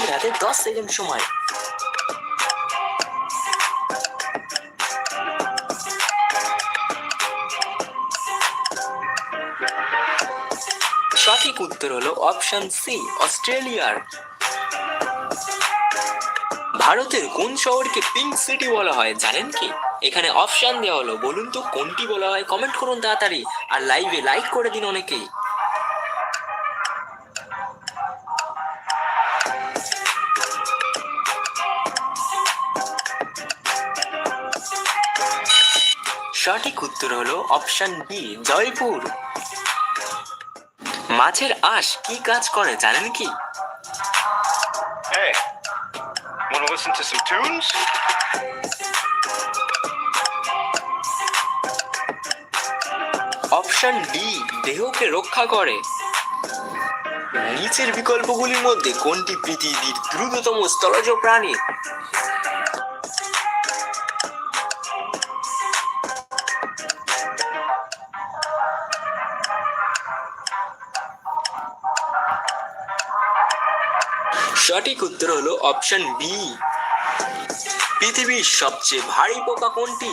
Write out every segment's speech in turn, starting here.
হাতে দশ সেকেন্ড সময় সঠিক উত্তর হলো অপশন সি অস্ট্রেলিয়ার ভারতের কোন শহরকে পিঙ্ক সিটি বলা হয়, জানেন কি? এখানে অপশন দেওয়া হলো, বলুন তো কোনটি বলা হয়? কমেন্ট করুন তাড়াতাড়ি, আর লাইভে লাইক করে দিন অনেকেই। সঠিক উত্তর হলো অপশন বি জয়পুর। মাছের আঁশ কি কাজ করে জানেন কি? Hey, want listen to some tunes? Option D দেহকে রক্ষা করে। নিচের বিকল্পগুলির মধ্যে কোনটি পৃথিবীর দ্রুততম স্থলজ প্রাণী? সঠিক উত্তর হলো অপশন বি পৃথিবীর সবচেয়ে ভারী পোকা কোনটি?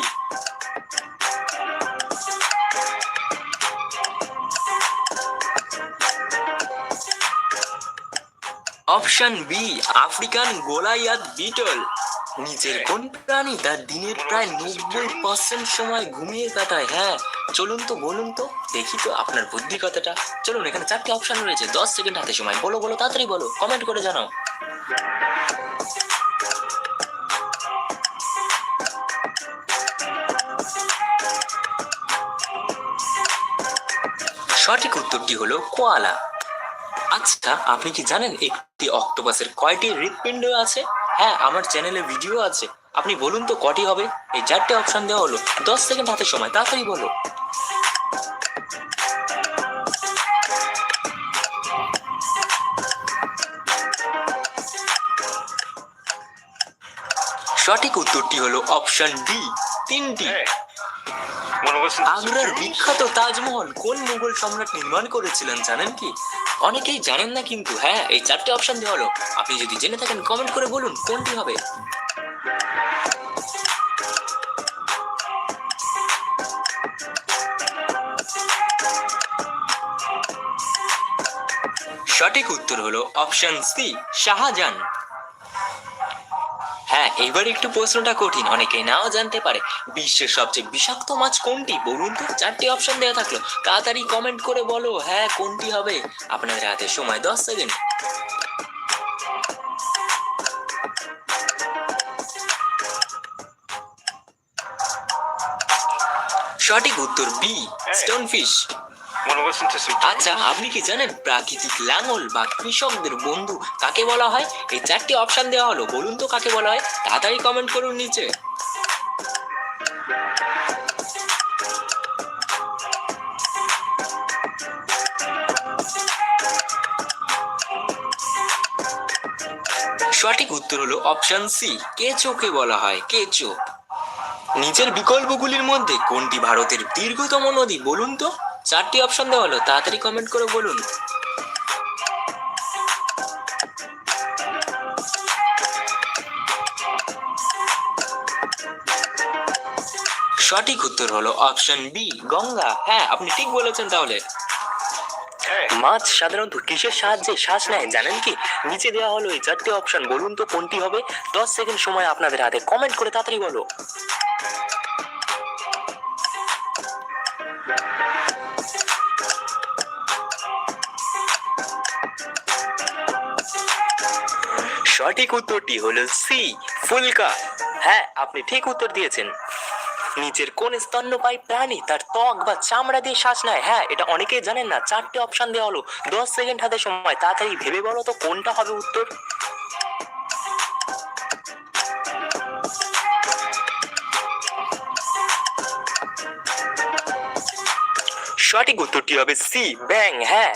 Option B African goliath beetle. নিচের কোন প্রাণী তার দিনের প্রায় নব্বই পার্সেন্ট সময় ঘুমিয়ে কাটায় হ্যাঁ। চলুন তো, বলুন তো, দেখি তো আপনার বুদ্ধি কতটা চলুন, এখানে চারটি অপশন রয়েছে। দশ সেকেন্ড হাতে সময়। বলো বলো, তাড়াতাড়ি বলো। কমেন্ট করে জানাও। সঠিক উত্তরটি হলো কোয়ালা। আচ্ছা আপনি কি জানেন একটি অক্টোপাসের কয়টি হৃৎপিণ্ড আছে? হ্যাঁ আমার চ্যানেলে ভিডিও আছে। আপনি বলুন তো কটি হবে? এই চারটে অপশন দেওয়া হলো। দশ সেকেন্ড হাতে সময় তাড়াতাড়ি বলো। সঠিক উত্তরটি হলো অপশন ডি তিনটি। some আগ্রার বিখ্যাত তাজমহল কোন মুঘল সম্রাট নির্মাণ করেছিলেন জানেন কি? অনেকেই জানেন না কিন্তু হ্যাঁ এই চারটে অপশন দেওয়া হলো। আপনি যদি জেনে থাকেন কমেন্ট করে বলুন কোনটি হবে। সঠিক উত্তর হলো অপশন সি শাহজাহান। হ্যাঁ এবার একটু প্রশ্নটা কঠিন। অনেকেই নাও জানতে পারে বিশ্বের সবচেয়ে বিষাক্ত মাছ কোনটি? বলুন তো চারটি অপশন দেওয়া থাকল। তাড়াতাড়ি কমেন্ট করে বলো হ্যাঁ কোনটি হবে? আপনাদের হাতে সময় দশ সেকেন্ড সঠিক উত্তর বি স্টোনফিশ আচ্ছা আপনি কি জানেন প্রাকৃতিক লাঙল বা কৃষকদের বন্ধু কাকে বলা হয়? এই চারটি অপশন দেওয়া হলো, বলুন তো কাকে বলা হয়? তাড়াতাড়ি কমেন্ট করুন নিচে। সঠিক উত্তর হলো অপশন সি কেঁচোকে বলা হয়, কেঁচো। নিচের বিকল্পগুলির মধ্যে কোনটি ভারতের দীর্ঘতম নদী, বলুন তো? চারটি অপশন দেওয়া হলো, তাড়াতাড়ি কমেন্ট করে বলুন। সঠিক উত্তর হলো অপশন বি গঙ্গা। হ্যাঁ আপনি ঠিক বলেছেন তাহলে। মাছ সাধারণত কিসের সাহায্যে শ্বাস নেয়, জানেন কি? নিচে দেওয়া হলো এই চারটি অপশন বলুন তো কোনটি হবে? দশ সেকেন্ড সময় আপনাদের হাতে কমেন্ট করে তাড়াতাড়ি বলো। সঠিক উত্তরটি হলো সি, ফুলকা। হ্যাঁ আপনি ঠিক উত্তর দিয়েছেন। নিচের কোন স্তন্যপায়ী প্রাণী তার ত্বক বা চামড়া দিয়ে শ্বাস নেয়? হ্যাঁ এটা অনেকেই জানেন না। চারটে অপশন দেওয়া হলো। দশ সেকেন্ড হাতে সময়। তাড়াতাড়ি ভেবে বলো তো কোনটা হবে উত্তর? সঠিক উত্তরটি হবে সি ব্যাং হ্যাঁ।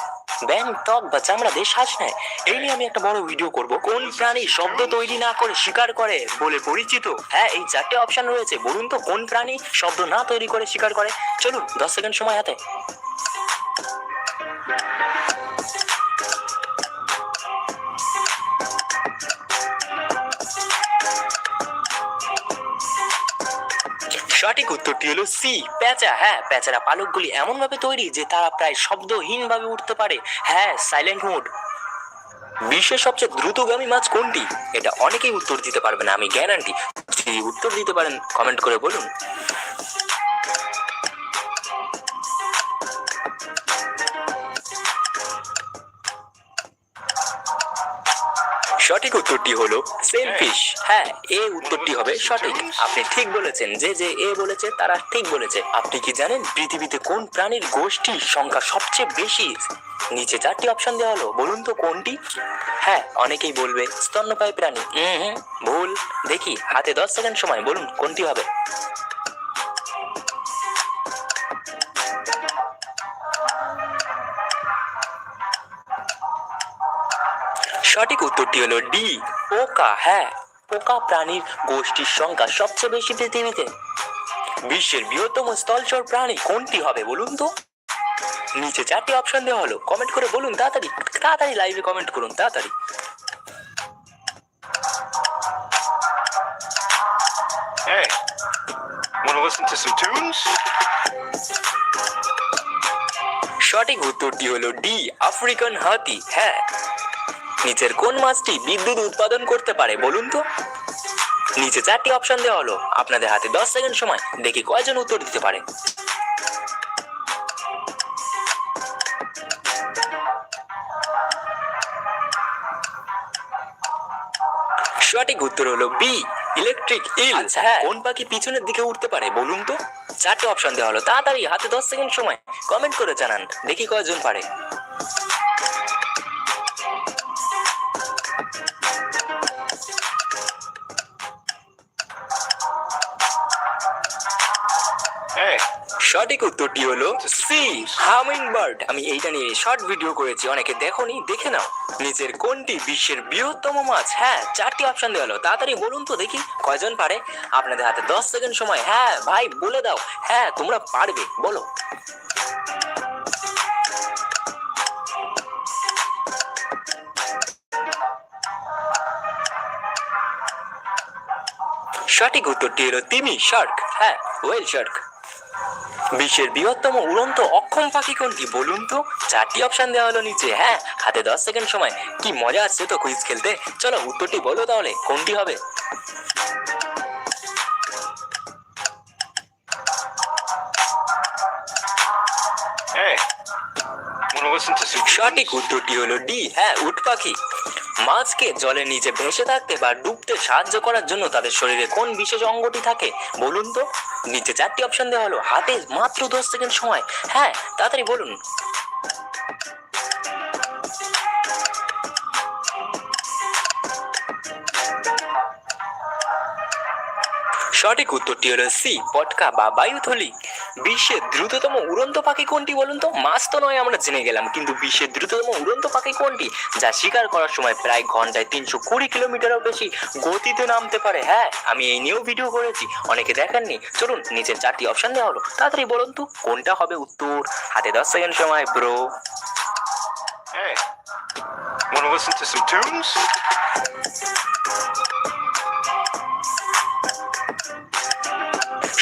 ব্যাং ত্বক বা চামড়া দিয়ে সাজ নেয়। এই নিয়ে আমি একটা বড় ভিডিও করব। কোন প্রাণী শব্দ তৈরি না করে শিকার করে বলে পরিচিত? হ্যাঁ এই চারটে অপশন রয়েছে। বলুন তো কোন প্রাণী শব্দ না তৈরি করে শিকার করে? চলুন, দশ সেকেন্ড সময় হাতে। সঠিক উত্তরটি হলো সি। প্যাঁচা হ্যাঁ প্যাঁচারা পালকগুলি এমনভাবে তৈরি যে তারা প্রায় শব্দহীনভাবে উঠতে পারে। হ্যাঁ সাইলেন্ট মোড বিশ্বের সবচেয়ে দ্রুতগামী মাছ কোনটি? এটা অনেকেই উত্তর দিতে পারবে না, আমি গ্যারান্টি যদি উত্তর দিতে পারেন কমেন্ট করে বলুন। সঠিক উত্তরটি হলো সেলফিশ হ্যাঁ এ উত্তরটি হবে সঠিক। আপনি ঠিক বলেছেন, যে যে, এ বলেছে, তারা ঠিক বলেছে। আপনি কি জানেন পৃথিবীতে কোন প্রাণীর গোষ্ঠীর সংখ্যা সবচেয়ে বেশি? নিচে চারটি অপশন দেওয়া হলো, বলুন তো কোনটি? হ্যাঁ অনেকেই বলবে স্তন্যপায়ী প্রাণী। হুম, ভুল। দেখি, হাতে দশ সেকেন্ড সময়, বলুন কোনটি হবে? সঠিক উত্তরটি হলো ডি পোকা। হ্যাঁ পোকা প্রাণীর গোষ্ঠীর সংখ্যা সবচেয়ে বেশি পৃথিবীতে। বিশ্বের বৃহত্তম স্থলচর প্রাণী কোনটি হবে বলুন তো? নিচে চারটি অপশন দেওয়া হলো। কমেন্ট করে বলুন তাড়াতাড়ি তাড়াতাড়ি লাইভে কমেন্ট করুন তাড়াতাড়ি। Hey, want to listen to some tunes? সঠিক উত্তরটি হলো ডি আফ্রিকান হাতি। হ্যাঁ নিচের কোন মাছটি বিদ্যুৎ উৎপাদন করতে পারে বলুন তো? নিচে চারটি অপশন দেওয়া হলো। আপনাদের হাতে দশ সেকেন্ড সময় দেখি কয়জন উত্তর দিতে পারে। সঠিক উত্তর হলো বি ইলেকট্রিক ইল হ্যাঁ। কোন পাখি পিছনের দিকে উঠতে পারে বলুন তো? চারটে অপশন দেওয়া হলো। তাড়াতাড়ি হাতে দশ সেকেন্ড সময় কমেন্ট করে জানান। দেখি কয়জন পারে। Hey, সঠিক উত্তরটি হলো সি হামিং বার্ড আমি এইটা নিয়ে শর্ট ভিডিও করেছি অনেকে দেখোনি দেখে নাও। নিচের কোনটি বিশ্বের বৃহত্তম মাছ? হ্যাঁ চারটি অপশন দেওয়া হলো। তাড়াতাড়ি বলুন তো দেখি কয়জন পারে। আপনাদের হাতে দশ সেকেন্ড সময়। হ্যাঁ ভাই বলে দাও। হ্যাঁ তোমরা পারবে বলো। সঠিক উত্তরটি হলো তিমি শার্ক হ্যাঁ ওয়েল শার্ক বিশ্বের বৃহত্তম উড়ন্ত অক্ষম পাখি কোনটি বলুন তো? চারটি অপশন দেওয়া হলো নিচে হ্যাঁ? হাতে দশ সেকেন্ড সময়। কি মজা আসছে তো কুইজ খেলতে? চলো উত্তরটি বলো তাহলে কোনটি হবে? সঠিক উত্তরটি হলো ডি হ্যাঁ উট পাখি। মাছকে জলের নিচে ভেসে থাকতে বা ডুবতে সাহায্য করার জন্য তাদের শরীরে কোন বিশেষ অঙ্গটি থাকে, বলুন তো? নিচে চারটি অপশন দেওয়া হলো, হাতে মাত্র দশ সেকেন্ড সময়। হ্যাঁ তাড়াতাড়ি বলুন। সঠিক উত্তরটি হলো সি, পটকা বা বায়ুথলি। বিশ্বের দ্রুততম উড়ন্ত পাখি কোনটি বলুন তো? মাছ তো নয় আমরা জেনে গেলাম। কিন্তু বিশ্বের দ্রুততম উড়ন্ত পাখি কোনটি? যা শিকার করার সময় প্রায় ঘন্টায় তিনশো কুড়ি কিলোমিটারও বেশি গতিতে নামতে পারে। হ্যাঁ আমি এই নিয়েও ভিডিও করেছি। অনেকে দেখেননি। চলুন নিচের চারটি অপশন দেওয়া হলো। তাড়াতাড়ি বলুন তো কোনটা হবে উত্তর? হাতে দশ সেকেন্ড সময় bro. Hey, want to listen to some tunes?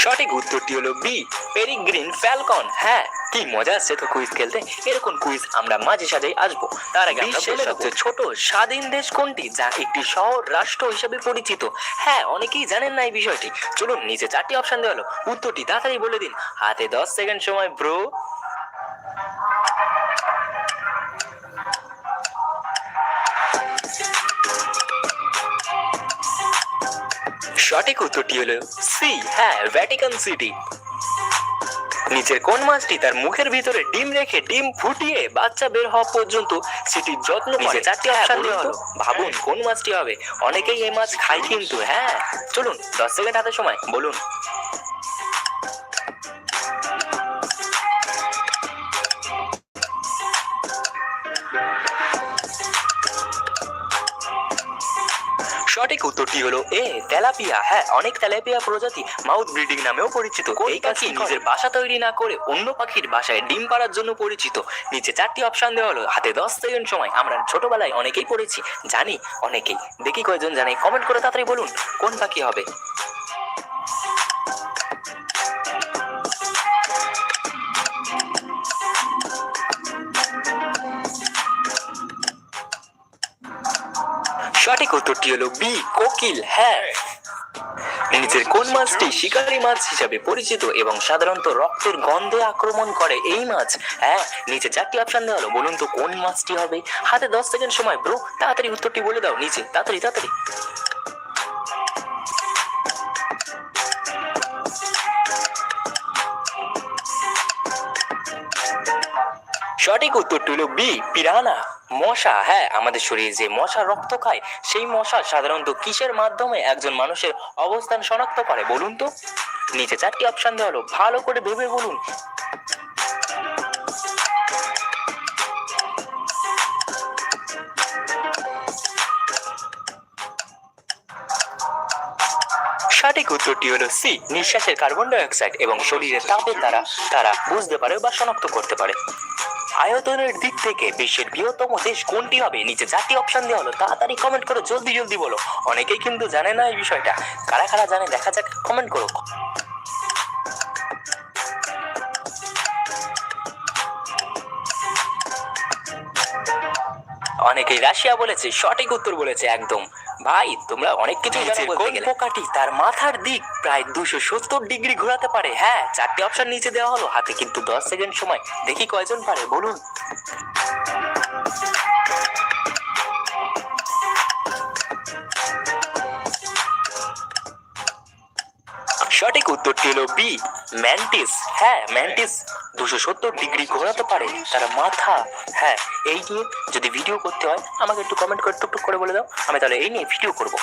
সঠিক উত্তরটি হলো বি পেরিগ্রিন ফ্যালকন হ্যাঁ কি মজা আছে তো কুইজ খেলতে। এরকম কুইজ আমরা মাঝে সাঝে আসব। তার আগে বলে রাখব ছোট স্বাধীন দেশ কোনটি যা একটি শহর রাষ্ট্র হিসেবে পরিচিত? হ্যাঁ অনেকেই জানেন না এই বিষয়টি। চলুন নিচে চারটি অপশন দেওয়া হলো। উত্তরটি তাড়াতাড়ি বলে দিন। হাতে দশ সেকেন্ড সময় ব্রো সঠিক উত্তরটি হলো সি হ্যাঁ ভ্যাটিকান সিটি নিচের কোন মাছটি তার মুখের ভিতরে ডিম রেখে ডিম ফুটিয়ে বাচ্চা বের হওয়া পর্যন্ত সেটির যত্ন করে? চারটি অপশন দেওয়া হলো ভাবুন কোন মাছটি হবে? অনেকেই এই মাছ খায় কিন্তু হ্যাঁ চলুন দশ সেকেন্ড হাতে সময় বলুন। সঠিক উত্তরটি হলো এ তেলাপিয়া। হ্যাঁ অনেক তেলাপিয়া প্রজাতি মাউথ ব্রিডিং নামেও পরিচিত। এই পাখি নিজের বাসা তৈরি না করে অন্য পাখির বাসায় ডিম পাড়ার জন্য পরিচিত। নিচে চারটি অপশন দেওয়া হলো। হাতে দশ সেকেন্ড সময়। আমরা ছোটবেলায় অনেকেই পড়েছি। জানি অনেকেই। দেখি কয়জন জানে। কমেন্ট করে তাড়াতাড়ি বলুন কোন পাখি হবে? সঠিক উত্তরটি হলো বি, কোকিল হ্যাঁ। নিচের কোন মাছটি শিকারী মাছ হিসাবে পরিচিত এবং সাধারণত রক্তের গন্ধে আক্রমণ করে এই মাছ? হ্যাঁ নিচে চারটি অপশন দেওয়া হলো বলুন তো কোন মাছটি হবে? হাতে দশ সেকেন্ড সময়, ব্রো, তাড়াতাড়ি উত্তরটি বলে দাও, নিচে, তাড়াতাড়ি তাড়াতাড়ি। সঠিক উত্তরটি হলো বি, পিরানা। মশা হ্যাঁ আমাদের শরীরে যে মশা রক্ত খায়, সেই মশা সাধারণত কিসের মাধ্যমে একজন মানুষের অবস্থান শনাক্ত করে বলুন তো? নিচে চারটি অপশন দেওয়া হলো, ভালো করে ভেবে বলুন। সঠিক উত্তরটি হলো সি, নিঃশ্বাসের কার্বন ডাই অক্সাইড এবং শরীরের তাপের দ্বারা তারা বুঝতে পারে বা শনাক্ত করতে পারে। আয়তনের দিক থেকে বিশ্বের বৃহত্তম দেশ কোনটি হবে? নিচে জাতি অপশন দেওয়া হলো। তাড়াতাড়ি কমেন্ট করো, জলদি জলদি বলো। অনেকেই কিন্তু জানে না এই বিষয়টা। কারা কারা জানে? দেখা যাক কমেন্ট করো। অনেকেই রাশিয়া বলেছে সঠিক উত্তর বলেছে একদম। ভাই তোমরা অনেক কিছু জানো বলতে গেলে। পোকাটি তার মাথার দিক প্রায় দুশো সত্তর ডিগ্রি ঘোরাতে পারে? হ্যাঁ চারটি অপশন নিচে দেওয়া হলো। হাতে কিন্তু দশ সেকেন্ড সময়। দেখি কয়জন পারে বলুন। সঠিক উত্তরটি হলো বি ম্যান্টিস হ্যাঁ ম্যান্টিস দুশো সত্তর ডিগ্রি ঘোরাতে পারে তার মাথা। হ্যাঁ এই নিয়ে যদি ভিডিও করতে হয়, আমাকে একটু কমেন্ট করে টুকটুক করে বলে দাও। আমি তাহলে এই নিয়ে ভিডিও করব।